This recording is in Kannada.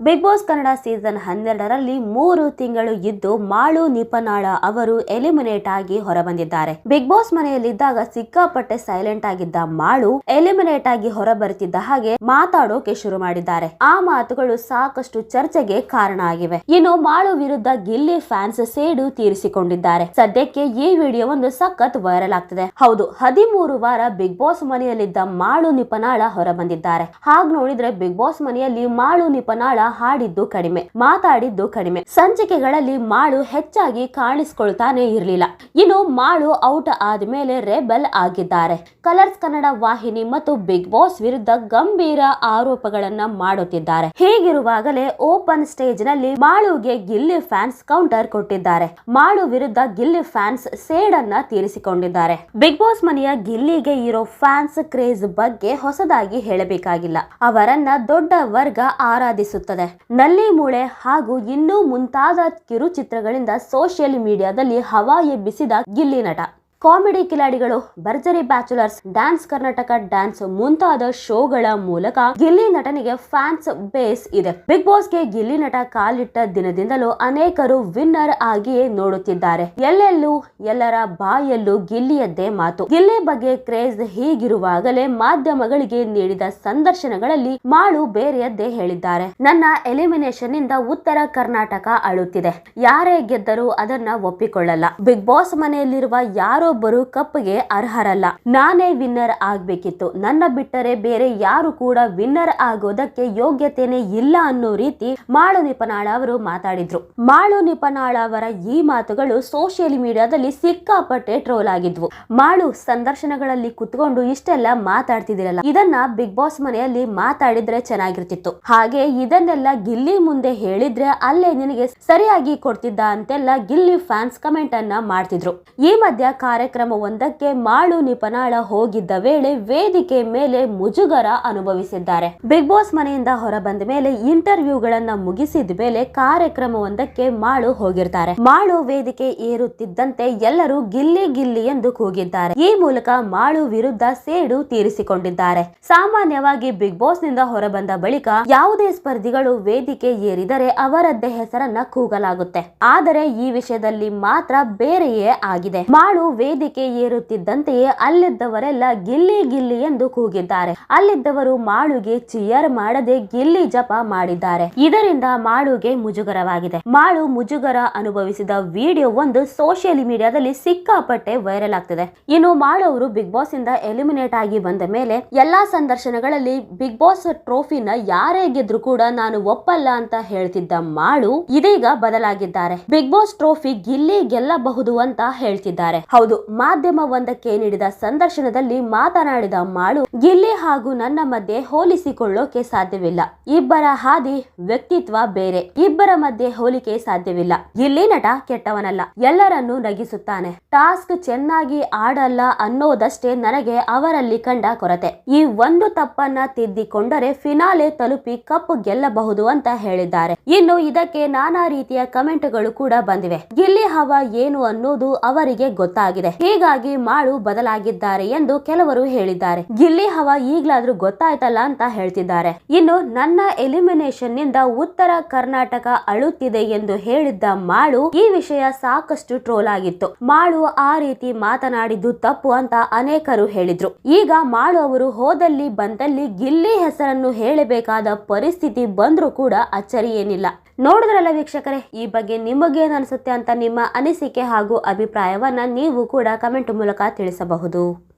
ಬಿಗ್ ಬಾಸ್ ಕನ್ನಡ ಸೀಸನ್ ಹನ್ನೆರಡರಲ್ಲಿ ಮೂರು ತಿಂಗಳು ಇದ್ದು ಮಾಳು ನಿಪನಾಳ ಅವರು ಎಲಿಮಿನೇಟ್ ಆಗಿ ಹೊರಬಂದಿದ್ದಾರೆ. ಬಿಗ್ ಬಾಸ್ ಮನೆಯಲ್ಲಿದ್ದಾಗ ಸಿಕ್ಕಾಪಟ್ಟೆ ಸೈಲೆಂಟ್ ಆಗಿದ್ದ ಮಾಳು ಎಲಿಮಿನೇಟ್ ಆಗಿ ಹೊರಬರುತ್ತಿದ್ದ ಹಾಗೆ ಮಾತಾಡೋಕೆ ಶುರು ಮಾಡಿದ್ದಾರೆ. ಆ ಮಾತುಗಳು ಸಾಕಷ್ಟು ಚರ್ಚೆಗೆ ಕಾರಣ ಆಗಿವೆ. ಇನ್ನು ಮಾಳು ವಿರುದ್ಧ ಗಿಲ್ಲಿ ಫ್ಯಾನ್ಸ್ ಸೇಡು ತೀರಿಸಿಕೊಂಡಿದ್ದಾರೆ. ಸದ್ಯಕ್ಕೆ ಈ ವಿಡಿಯೋ ಒಂದು ಸಖತ್ ವೈರಲ್ ಆಗ್ತಿದೆ. ಹೌದು, ಹದಿಮೂರು ವಾರ ಬಿಗ್ ಬಾಸ್ ಮನೆಯಲ್ಲಿದ್ದ ಮಾಳು ನಿಪನಾಳ ಹೊರಬಂದಿದ್ದಾರೆ. ಹಾಗೆ ನೋಡಿದ್ರೆ ಬಿಗ್ ಬಾಸ್ ಮನೆಯಲ್ಲಿ ಮಾಳು ನಿಪನಾಳ ಹಾಡಿದ್ದು ಕಡಿಮೆ, ಮಾತಾಡಿದ್ದು ಕಡಿಮೆ. ಸಂಚಿಕೆಗಳಲ್ಲಿ ಮಾಳು ಹೆಚ್ಚಾಗಿ ಕಾಣಿಸ್ಕೊಳ್ತಾನೆ ಇರಲಿಲ್ಲ. ಇನ್ನು ಮಾಳು ಔಟ್ ಆದ್ಮೇಲೆ ರೆಬೆಲ್ ಆಗಿದ್ದಾರೆ. ಕಲರ್ಸ್ ಕನ್ನಡ ವಾಹಿನಿ ಮತ್ತು ಬಿಗ್ ಬಾಸ್ ವಿರುದ್ಧ ಗಂಭೀರ ಆರೋಪಗಳನ್ನ ಮಾಡುತ್ತಿದ್ದಾರೆ. ಹೀಗಿರುವಾಗಲೇ ಓಪನ್ ಸ್ಟೇಜ್ನಲ್ಲಿ ಮಾಳುಗೆ ಗಿಲ್ಲಿ ಫ್ಯಾನ್ಸ್ ಕೌಂಟರ್ ಕೊಟ್ಟಿದ್ದಾರೆ. ಮಾಳು ವಿರುದ್ಧ ಗಿಲ್ಲಿ ಫ್ಯಾನ್ಸ್ ಸೇಡನ್ನ ತೀರಿಸಿಕೊಂಡಿದ್ದಾರೆ. ಬಿಗ್ ಬಾಸ್ ಮನೆಯ ಗಿಲ್ಲಿಗೆ ಇರೋ ಫ್ಯಾನ್ಸ್ ಕ್ರೇಜ್ ಬಗ್ಗೆ ಹೊಸದಾಗಿ ಹೇಳಬೇಕಾಗಿಲ್ಲ. ಅವರನ್ನ ದೊಡ್ಡ ವರ್ಗ ಆರಾಧಿಸುತ್ತದೆ ನಲ್ಲಿ ಮೂಳೆ ಹಾಗೂ ಇನ್ನೂ ಮುಂತಾದ ಕಿರುಚಿತ್ರಗಳಿಂದ ಸೋಷಿಯಲ್ ಮೀಡಿಯಾದಲ್ಲಿ ಹವಾ ಎಬ್ಬಿಸಿದ ಗಿಲ್ಲಿ ನಟ. ಕಾಮಿಡಿ ಕಿಲಾಡಿಗಳು, ಭರ್ಜರಿ ಬ್ಯಾಚುಲರ್ಸ್, ಡ್ಯಾನ್ಸ್ ಕರ್ನಾಟಕ, ಡ್ಯಾನ್ಸ್ ಮುಂತಾದ ಶೋಗಳ ಮೂಲಕ ಗಿಲ್ಲಿ ನಟನಿಗೆ ಫ್ಯಾನ್ಸ್ ಬೇಸ್ ಇದೆ. ಬಿಗ್ ಬಾಸ್ಗೆ ಗಿಲ್ಲಿ ನಟ ಕಾಲಿಟ್ಟ ದಿನದಿಂದಲೂ ಅನೇಕರು ವಿನ್ನರ್ ಆಗಿಯೇ ನೋಡುತ್ತಿದ್ದಾರೆ. ಎಲ್ಲೆಲ್ಲೂ, ಎಲ್ಲರ ಬಾಯಲ್ಲೂ ಗಿಲ್ಲಿಯದ್ದೇ ಮಾತು. ಗಿಲ್ಲಿ ಬಗ್ಗೆ ಕ್ರೇಜ್ ಹೀಗಿರುವಾಗಲೇ ಮಾಧ್ಯಮಗಳಿಗೆ ನೀಡಿದ ಸಂದರ್ಶನಗಳಲ್ಲಿ ಮಾಳು ಬೇರೆಯದ್ದೇ ಹೇಳಿದ್ದಾರೆ. ನನ್ನ ಎಲಿಮಿನೇಷನ್ನಿಂದ ಉತ್ತರ ಕರ್ನಾಟಕ ಅಳುತ್ತಿದೆ. ಯಾರೇ ಗೆದ್ದರೂ ಅದನ್ನ ಒಪ್ಪಿಕೊಳ್ಳಲ್ಲ. ಬಿಗ್ ಬಾಸ್ ಮನೆಯಲ್ಲಿರುವ ಯಾರೊಬ್ಬರು ಕಪ್ಗೆ ಅರ್ಹರಲ್ಲ. ನಾನೇ ವಿನ್ನರ್ ಆಗ್ಬೇಕಿತ್ತು. ನನ್ನ ಬಿಟ್ಟರೆ ಬೇರೆ ಯಾರು ಕೂಡ ವಿನ್ನರ್ ಆಗೋದಕ್ಕೆ ಯೋಗ್ಯತೆನೇ ಇಲ್ಲ ಅನ್ನೋ ರೀತಿ ಮಾಳು ನಿಪನಾಳ ಅವರು ಮಾತಾಡಿದ್ರು. ಮಾಳು ನಿಪನಾಳ ಅವರ ಈ ಮಾತುಗಳು ಸೋಷಿಯಲ್ ಮೀಡಿಯಾದಲ್ಲಿ ಸಿಕ್ಕಾಪಟ್ಟೆ ಟ್ರೋಲ್ ಆಗಿದ್ವು. ಮಾಳು ಸಂದರ್ಶನಗಳಲ್ಲಿ ಕುತ್ಕೊಂಡು ಇಷ್ಟೆಲ್ಲ ಮಾತಾಡ್ತಿದಿರಲ್ಲ ಇದನ್ನ ಬಿಗ್ ಬಾಸ್ ಮನೆಯಲ್ಲಿ ಮಾತಾಡಿದ್ರೆ ಚೆನ್ನಾಗಿರ್ತಿತ್ತು. ಹಾಗೆ ಇದನ್ನೆಲ್ಲ ಗಿಲ್ಲಿ ಮುಂದೆ ಹೇಳಿದ್ರೆ ಅಲ್ಲೇ ನಿನಗೆ ಸರಿಯಾಗಿ ಕೊಡ್ತಿದ್ದ ಅಂತೆಲ್ಲ ಗಿಲ್ಲಿ ಫ್ಯಾನ್ಸ್ ಕಮೆಂಟ್ ಅನ್ನ ಮಾಡ್ತಿದ್ರು. ಈ ಮಧ್ಯ ಕಾರ್ಯಕ್ರಮವೊಂದಕ್ಕೆ ಮಾಳು ನಿಪನಾಳ ಹೋಗಿದ್ದ ವೇಳೆ ವೇದಿಕೆ ಮೇಲೆ ಮುಜುಗರ ಅನುಭವಿಸಿದ್ದಾರೆ. ಬಿಗ್ ಬಾಸ್ ಮನೆಯಿಂದ ಹೊರಬಂದ ಮೇಲೆ ಇಂಟರ್ವ್ಯೂಗಳನ್ನ ಮುಗಿಸಿದ ಮೇಲೆ ಕಾರ್ಯಕ್ರಮವೊಂದಕ್ಕೆ ಮಾಳು ಹೋಗಿರ್ತಾರೆ. ಮಾಳು ವೇದಿಕೆ ಏರುತ್ತಿದ್ದಂತೆ ಎಲ್ಲರೂ ಗಿಲ್ಲಿ ಗಿಲ್ಲಿ ಎಂದು ಕೂಗಿದ್ದಾರೆ. ಈ ಮೂಲಕ ಮಾಳು ವಿರುದ್ಧ ಸೇಡು ತೀರಿಸಿಕೊಂಡಿದ್ದಾರೆ. ಸಾಮಾನ್ಯವಾಗಿ ಬಿಗ್ ಬಾಸ್ನಿಂದ ಹೊರಬಂದ ಬಳಿಕ ಯಾವುದೇ ಸ್ಪರ್ಧಿಗಳು ವೇದಿಕೆ ಏರಿದರೆ ಅವರದ್ದೇ ಹೆಸರನ್ನ ಕೂಗಲಾಗುತ್ತೆ. ಆದರೆ ಈ ವಿಷಯದಲ್ಲಿ ಮಾತ್ರ ಬೇರೆಯೇ ಆಗಿದೆ. ಮಾಳು ವೇದಿಕೆ ಏರುತ್ತಿದ್ದಂತೆಯೇ ಅಲ್ಲಿದ್ದವರೆಲ್ಲ ಗಿಲ್ಲಿ ಗಿಲ್ಲಿ ಎಂದು ಕೂಗಿದ್ದಾರೆ. ಅಲ್ಲಿದ್ದವರು ಮಾಳುಗೆ ಚಿಯರ್ ಮಾಡದೆ ಗಿಲ್ಲಿ ಜಪ ಮಾಡಿದ್ದಾರೆ. ಇದರಿಂದ ಮಾಳುಗೆ ಮುಜುಗರವಾಗಿದೆ. ಮಾಳು ಮುಜುಗರ ಅನುಭವಿಸಿದ ವಿಡಿಯೋ ಒಂದು ಸೋಷಿಯಲ್ ಮೀಡಿಯಾದಲ್ಲಿ ಸಿಕ್ಕಾಪಟ್ಟೆ ವೈರಲ್ ಆಗ್ತಿದೆ. ಇನ್ನು ಮಾಳು ಅವರು ಬಿಗ್ ಬಾಸ್ ಇಂದ ಎಲಿಮಿನೇಟ್ ಆಗಿ ಬಂದ ಮೇಲೆ ಎಲ್ಲಾ ಸಂದರ್ಶನಗಳಲ್ಲಿ ಬಿಗ್ ಬಾಸ್ ಟ್ರೋಫಿನ ಯಾರೇ ಗೆದ್ರು ಕೂಡ ನಾನು ಒಪ್ಪಲ್ಲ ಅಂತ ಹೇಳ್ತಿದ್ದ ಮಾಳು ಇದೀಗ ಬದಲಾಗಿದ್ದಾರೆ. ಬಿಗ್ ಬಾಸ್ ಟ್ರೋಫಿ ಗಿಲ್ಲಿ ಗೆಲ್ಲಬಹುದು ಅಂತ ಹೇಳ್ತಿದ್ದಾರೆ. ಹೌದು ಮಾಧ್ಯಮ ಒಂದಕ್ಕೆ ನೀಡಿದ ಸಂದರ್ಶನದಲ್ಲಿ ಮಾತನಾಡಿದ ಮಾಳು, ಗಿಲ್ಲಿ ಹಾಗೂ ನನ್ನ ಮಧ್ಯೆ ಹೋಲಿಸಿಕೊಳ್ಳೋಕೆ ಸಾಧ್ಯವಿಲ್ಲ. ಇಬ್ಬರ ಹಾದಿ ವ್ಯಕ್ತಿತ್ವ ಬೇರೆ. ಇಬ್ಬರ ಮಧ್ಯೆ ಹೋಲಿಕೆ ಸಾಧ್ಯವಿಲ್ಲ. ಗಿಲ್ಲಿ ನಟ ಕೆಟ್ಟವನಲ್ಲ. ಎಲ್ಲರನ್ನೂ ನಗಿಸುತ್ತಾನೆ. ಟಾಸ್ಕ್ ಚೆನ್ನಾಗಿ ಆಡಲ್ಲ ಅನ್ನೋದಷ್ಟೇ ನನಗೆ ಅವರಲ್ಲಿ ಕಂಡ ಕೊರತೆ. ಈ ಒಂದು ತಪ್ಪನ್ನ ತಿದ್ದಿಕೊಂಡರೆ ಫಿನಾಲೆ ತಲುಪಿ ಕಪ್ ಗೆಲ್ಲಬಹುದು ಅಂತ ಹೇಳಿದ್ದಾರೆ. ಇನ್ನು ಇದಕ್ಕೆ ನಾನಾ ರೀತಿಯ ಕಮೆಂಟ್ಗಳು ಕೂಡ ಬಂದಿವೆ. ಗಿಲ್ಲಿ ಹವಾ ಏನು ಅನ್ನೋದು ಅವರಿಗೆ ಗೊತ್ತಾಗಿದೆ. ಹೀಗಾಗಿ ಮಾಳು ಬದಲಾಗಿದ್ದಾರೆ ಎಂದು ಕೆಲವರು ಹೇಳಿದ್ದಾರೆ. ಗಿಲ್ಲಿ ಹವಾ ಈಗ್ಲಾದ್ರೂ ಗೊತ್ತಾಯ್ತಲ್ಲ ಅಂತ ಹೇಳ್ತಿದ್ದಾರೆ. ಇನ್ನು ನನ್ನ ಎಲಿಮಿನೇಷನ್ನಿಂದ ಉತ್ತರ ಕರ್ನಾಟಕ ಅಳುತ್ತಿದೆ ಎಂದು ಹೇಳಿದ್ದ ಮಾಳು ಈ ವಿಷಯ ಸಾಕಷ್ಟು ಟ್ರೋಲ್ ಆಗಿತ್ತು. ಮಾಳು ಆ ರೀತಿ ಮಾತನಾಡಿದ್ದು ತಪ್ಪು ಅಂತ ಅನೇಕರು ಹೇಳಿದ್ರು. ಈಗ ಮಾಳು ಅವರು ಹೋದಲ್ಲಿ ಬಂದಲ್ಲಿ ಗಿಲ್ಲಿ ಹೆಸರನ್ನು ಹೇಳಬೇಕಾದ ಪರಿಸ್ಥಿತಿ ಬಂದ್ರೂ ಕೂಡ ಅಚ್ಚರಿ ಏನಿಲ್ಲ ನೋಡಿದ್ರಲ್ಲ ವೀಕ್ಷಕರೇ, ಈ ಬಗ್ಗೆ ನಿಮಗೇನು ಅನಿಸುತ್ತೆ ಅಂತ ನಿಮ್ಮ ಅನಿಸಿಕೆ ಹಾಗೂ ಅಭಿಪ್ರಾಯವನ್ನು ನೀವು ಕೂಡ ಕಮೆಂಟ್ ಮೂಲಕ ತಿಳಿಸಬಹುದು.